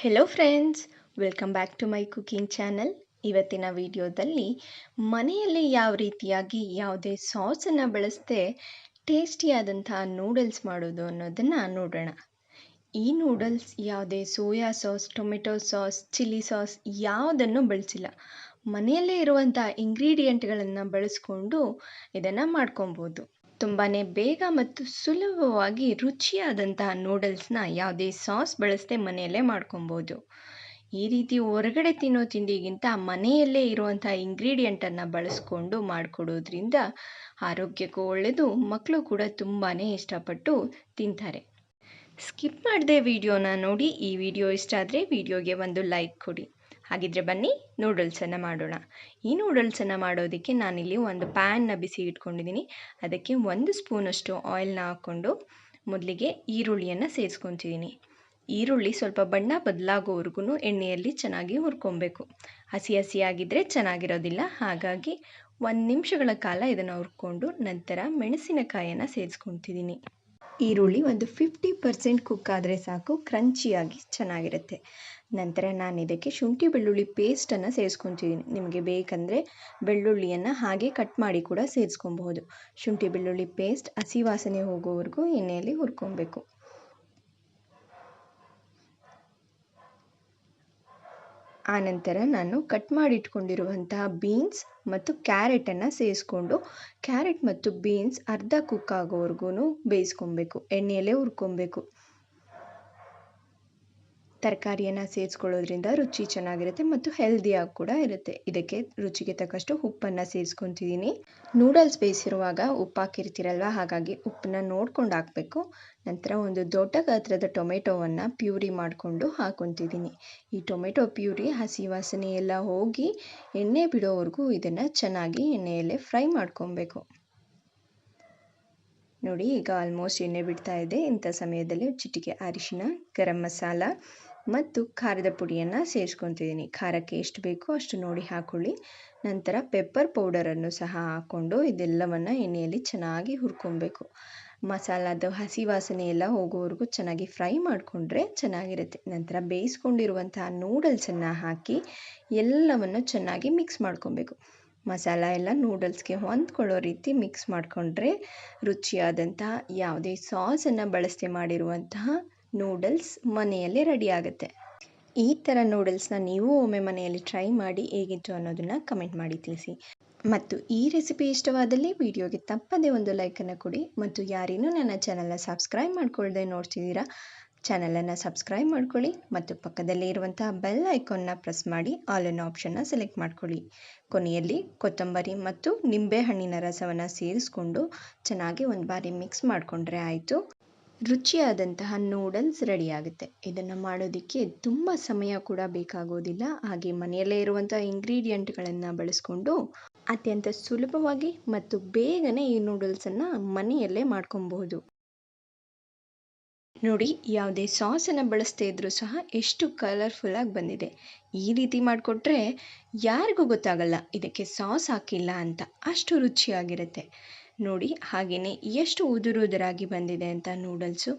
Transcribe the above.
Hello friends welcome back to my cooking channel ಇವತ್ತಿನ ವಿಡಿಯೋದಲ್ಲಿ ಮನೆಯಲ್ಲಿ ಯಾವ ರೀತಿಯಾಗಿ ಯಾವುದೇ ಸಾಸನ್ನು ಬಳಸದೆ ಟೇಸ್ಟಿಯಾದಂತಹ ನೂಡಲ್ಸ್ ಮಾಡೋದು ಅನ್ನೋದನ್ನು ನೋಡೋಣ. ಈ ನೂಡಲ್ಸ್ ಯಾವುದೇ soya sauce tomato sauce chilli sauce ಯಾವುದನ್ನು ಬಳಸಿಲ್ಲ. ಮನೆಯಲ್ಲೇ ಇರುವಂಥ ಇಂಗ್ರೀಡಿಯೆಂಟ್ಗಳನ್ನು ಬಳಸ್ಕೊಂಡು ಇದನ್ನು ಮಾಡ್ಕೊಬೋದು. ತುಂಬಾ ಬೇಗ ಮತ್ತು ಸುಲಭವಾಗಿ ರುಚಿಯಾದಂತಹ ನೂಡಲ್ಸ್ನ ಯಾವುದೇ ಸಾಸ್ ಬಳಸದೆ ಮನೆಯಲ್ಲೇ ಮಾಡ್ಕೊಬೋದು. ಈ ರೀತಿ ಹೊರಗಡೆ ತಿನ್ನೋ ತಿಂಡಿಗಿಂತ ಮನೆಯಲ್ಲೇ ಇರುವಂಥ ಇಂಗ್ರೀಡಿಯೆಂಟನ್ನು ಬಳಸ್ಕೊಂಡು ಮಾಡಿಕೊಡೋದ್ರಿಂದ ಆರೋಗ್ಯಕ್ಕೂ ಒಳ್ಳೆಯದು ಮಕ್ಕಳು ಕೂಡ ತುಂಬಾ ಇಷ್ಟಪಟ್ಟು ತಿಂತಾರೆ. ಸ್ಕಿಪ್ ಮಾಡದೆ ವಿಡಿಯೋನ ನೋಡಿ. ಈ ವಿಡಿಯೋ ಇಷ್ಟ ಆದರೆ ವಿಡಿಯೋಗೆ ಒಂದು ಲೈಕ್ ಕೊಡಿ. ಹಾಗಿದ್ರೆ ಬನ್ನಿ ನೂಡಲ್ಸನ್ನು ಮಾಡೋಣ. ಈ ನೂಡಲ್ಸನ್ನು ಮಾಡೋದಕ್ಕೆ ನಾನಿಲ್ಲಿ ಒಂದು ಪ್ಯಾನ್ನ ಬಿಸಿ ಇಟ್ಕೊಂಡಿದ್ದೀನಿ. ಅದಕ್ಕೆ ಒಂದು ಸ್ಪೂನಷ್ಟು ಆಯಿಲ್ನ ಹಾಕ್ಕೊಂಡು ಮೊದಲಿಗೆ ಈರುಳ್ಳಿಯನ್ನು ಸೇರಿಸ್ಕೊತಿದ್ದೀನಿ ಈರುಳ್ಳಿ ಸ್ವಲ್ಪ ಬಣ್ಣ ಬದಲಾಗೋವರೆಗೂ ಎಣ್ಣೆಯಲ್ಲಿ ಚೆನ್ನಾಗಿ ಹುರ್ಕೊಬೇಕು. ಹಸಿ ಹಸಿಯಾಗಿದ್ದರೆ ಚೆನ್ನಾಗಿರೋದಿಲ್ಲ. ಹಾಗಾಗಿ ಒಂದು ನಿಮಿಷಗಳ ಕಾಲ ಇದನ್ನು ಹುರ್ಕೊಂಡು ನಂತರ ಮೆಣಸಿನಕಾಯನ್ನು ಸೇರಿಸ್ಕೊತಿದ್ದೀನಿ ಈರುಳ್ಳಿ ಒಂದು ಫಿಫ್ಟಿ ಪರ್ಸೆಂಟ್ ಕುಕ್ ಆದರೆ ಸಾಕು ಕ್ರಂಚಿಯಾಗಿ ಚೆನ್ನಾಗಿರುತ್ತೆ. ನಂತರ ನಾನು ಇದಕ್ಕೆ ಶುಂಠಿ ಬೆಳ್ಳುಳ್ಳಿ ಪೇಸ್ಟನ್ನು ಸೇರಿಸ್ಕೊತಿದ್ದೀನಿ ನಿಮಗೆ ಬೇಕಂದರೆ ಬೆಳ್ಳುಳ್ಳಿಯನ್ನು ಹಾಗೆ ಕಟ್ ಮಾಡಿ ಕೂಡ ಸೇರಿಸ್ಕೊಬಹುದು. ಶುಂಠಿ ಬೆಳ್ಳುಳ್ಳಿ ಪೇಸ್ಟ್ ಹಸಿ ವಾಸನೆ ಹೋಗೋವರೆಗೂ ಎಣ್ಣೆಯಲ್ಲಿ ಹುರ್ಕೊಬೇಕು. ಆನಂತರ ನಾನು ಕಟ್ ಮಾಡಿಟ್ಕೊಂಡಿರುವಂತಹ ಬೀನ್ಸ್ ಮತ್ತು ಕ್ಯಾರೆಟನ್ನು ಸೇರಿಸ್ಕೊಂಡು ಕ್ಯಾರೆಟ್ ಮತ್ತು ಬೀನ್ಸ್ ಅರ್ಧ ಕುಕ್ ಆಗೋವರೆಗೂ ಬೇಯಿಸ್ಕೊಬೇಕು, ಎಣ್ಣೆಯಲ್ಲೇ ಹುರ್ಕೊಬೇಕು. ತರಕಾರಿಯನ್ನು ಸೇರಿಸ್ಕೊಳ್ಳೋದ್ರಿಂದ ರುಚಿ ಚೆನ್ನಾಗಿರುತ್ತೆ ಮತ್ತು ಹೆಲ್ದಿಯಾಗಿ ಕೂಡ ಇರುತ್ತೆ. ಇದಕ್ಕೆ ರುಚಿಗೆ ತಕ್ಕಷ್ಟು ಉಪ್ಪನ್ನು ಸೇರಿಸ್ಕೊತಿದ್ದೀನಿ ನೂಡಲ್ಸ್ ಬೇಯಿಸಿರುವಾಗ ಉಪ್ಪು ಹಾಕಿರ್ತೀರಲ್ವ ಹಾಗಾಗಿ ಉಪ್ಪನ್ನ ನೋಡ್ಕೊಂಡು ಹಾಕಬೇಕು. ನಂತರ ಒಂದು ದೊಡ್ಡ ಗಾತ್ರದ ಟೊಮೆಟೊವನ್ನು ಪ್ಯೂರಿ ಮಾಡಿಕೊಂಡು ಹಾಕೊತಿದ್ದೀನಿ ಈ ಟೊಮೆಟೊ ಪ್ಯೂರಿ ಹಸಿ ವಾಸನೆ ಎಲ್ಲ ಹೋಗಿ ಎಣ್ಣೆ ಬಿಡೋವರೆಗೂ ಇದನ್ನು ಚೆನ್ನಾಗಿ ಎಣ್ಣೆಯಲ್ಲೇ ಫ್ರೈ ಮಾಡ್ಕೊಬೇಕು. ನೋಡಿ, ಈಗ ಆಲ್ಮೋಸ್ಟ್ ಎಣ್ಣೆ ಬಿಡ್ತಾ ಇದೆ. ಇಂಥ ಸಮಯದಲ್ಲಿ ಚಿಟಿಕೆ ಅರಿಶಿನ, ಗರಂ ಮಸಾಲ ಮತ್ತು ಖಾರದ ಪುಡಿಯನ್ನು ಸೇರಿಸ್ಕೊತಿದ್ದೀನಿ. ಖಾರಕ್ಕೆ ಎಷ್ಟು ಬೇಕೋ ಅಷ್ಟು ನೋಡಿ ಹಾಕ್ಕೊಳ್ಳಿ ನಂತರ ಪೆಪ್ಪರ್ ಪೌಡರನ್ನು ಸಹ ಹಾಕ್ಕೊಂಡು ಇದೆಲ್ಲವನ್ನು ಎಣ್ಣೆಯಲ್ಲಿ ಚೆನ್ನಾಗಿ ಹುರ್ಕೊಬೇಕು. ಮಸಾಲದ ಹಸಿ ವಾಸನೆ ಎಲ್ಲ ಹೋಗೋವರೆಗೂ ಚೆನ್ನಾಗಿ ಫ್ರೈ ಮಾಡಿಕೊಂಡ್ರೆ ಚೆನ್ನಾಗಿರುತ್ತೆ. ನಂತರ ಬೇಯಿಸ್ಕೊಂಡಿರುವಂತಹ ನೂಡಲ್ಸನ್ನು ಹಾಕಿ ಎಲ್ಲವನ್ನು ಚೆನ್ನಾಗಿ ಮಿಕ್ಸ್ ಮಾಡ್ಕೊಬೇಕು. ಮಸಾಲ ಎಲ್ಲ ನೂಡಲ್ಸ್ಗೆ ಹೊಂದ್ಕೊಳ್ಳೋ ರೀತಿ ಮಿಕ್ಸ್ ಮಾಡಿಕೊಂಡ್ರೆ ರುಚಿಯಾದಂತಹ ಯಾವುದೇ ಸಾಸನ್ನು ಬಳಸದೆ ಮಾಡಿರುವಂತಹ ನೂಡಲ್ಸ್ ಮನೆಯಲ್ಲೇ ರೆಡಿ ಆಗುತ್ತೆ. ಈ ಥರ ನೂಡಲ್ಸ್ನ ನೀವು ಒಮ್ಮೆ ಮನೆಯಲ್ಲಿ ಟ್ರೈ ಮಾಡಿ ಹೇಗಿತ್ತು ಅನ್ನೋದನ್ನು ಕಮೆಂಟ್ ಮಾಡಿ ತಿಳಿಸಿ. ಮತ್ತು ಈ ರೆಸಿಪಿ ಇಷ್ಟವಾದಲ್ಲಿ ವಿಡಿಯೋಗೆ ತಪ್ಪದೇ ಒಂದು ಲೈಕನ್ನು ಕೊಡಿ. ಮತ್ತು ಯಾರೇನೂ ನನ್ನ ಚಾನಲ್ನ ಸಬ್ಸ್ಕ್ರೈಬ್ ಮಾಡ್ಕೊಳ್ಳದೆ ನೋಡ್ತಿದ್ದೀರಾ ಚಾನಲನ್ನು ಸಬ್ಸ್ಕ್ರೈಬ್ ಮಾಡ್ಕೊಳ್ಳಿ. ಮತ್ತು ಪಕ್ಕದಲ್ಲಿ ಇರುವಂತಹ ಬೆಲ್ ಐಕಾನ್ನ ಪ್ರೆಸ್ ಮಾಡಿ ಆಲ್ ಆಪ್ಷನ್ನ ಸೆಲೆಕ್ಟ್ ಮಾಡ್ಕೊಳ್ಳಿ. ಕೊನೆಯಲ್ಲಿ ಕೊತ್ತಂಬರಿ ಮತ್ತು ನಿಂಬೆಹಣ್ಣಿನ ರಸವನ್ನು ಸೇರಿಸ್ಕೊಂಡು ಚೆನ್ನಾಗಿ ಒಂದು ಬಾರಿ ಮಿಕ್ಸ್ ಮಾಡಿಕೊಂಡ್ರೆ ಆಯಿತು. ರುಚಿಯಾದಂತಹ ನೂಡಲ್ಸ್ ರೆಡಿಯಾಗುತ್ತೆ ಇದನ್ನು ಮಾಡೋದಕ್ಕೆ ತುಂಬ ಸಮಯ ಕೂಡ ಬೇಕಾಗೋದಿಲ್ಲ. ಹಾಗೆ ಮನೆಯಲ್ಲೇ ಇರುವಂಥ ಇಂಗ್ರೀಡಿಯೆಂಟ್ಗಳನ್ನು ಬಳಸ್ಕೊಂಡು ಅತ್ಯಂತ ಸುಲಭವಾಗಿ ಮತ್ತು ಬೇಗನೆ ಈ ನೂಡಲ್ಸನ್ನು ಮನೆಯಲ್ಲೇ ಮಾಡ್ಕೊಬಹುದು. ನೋಡಿ, ಯಾವುದೇ ಸಾಸನ್ನು ಬಳಸದೇ ಇದ್ದರೂ ಸಹ ಎಷ್ಟು ಕಲರ್ಫುಲ್ಲಾಗಿ ಬಂದಿದೆ. ಈ ರೀತಿ ಮಾಡಿಕೊಟ್ರೆ ಯಾರಿಗೂ ಗೊತ್ತಾಗಲ್ಲ, ಇದಕ್ಕೆ ಸಾಸ್ ಹಾಕಿಲ್ಲ ಅಂತ. ಅಷ್ಟು ರುಚಿಯಾಗಿರುತ್ತೆ. ನೋಡಿ ಹಾಗೆಯೇ ಎಷ್ಟು ಉದುರುದುರಾಗಿ ಬಂದಿದೆ ಅಂತ ನೂಡಲ್ಸು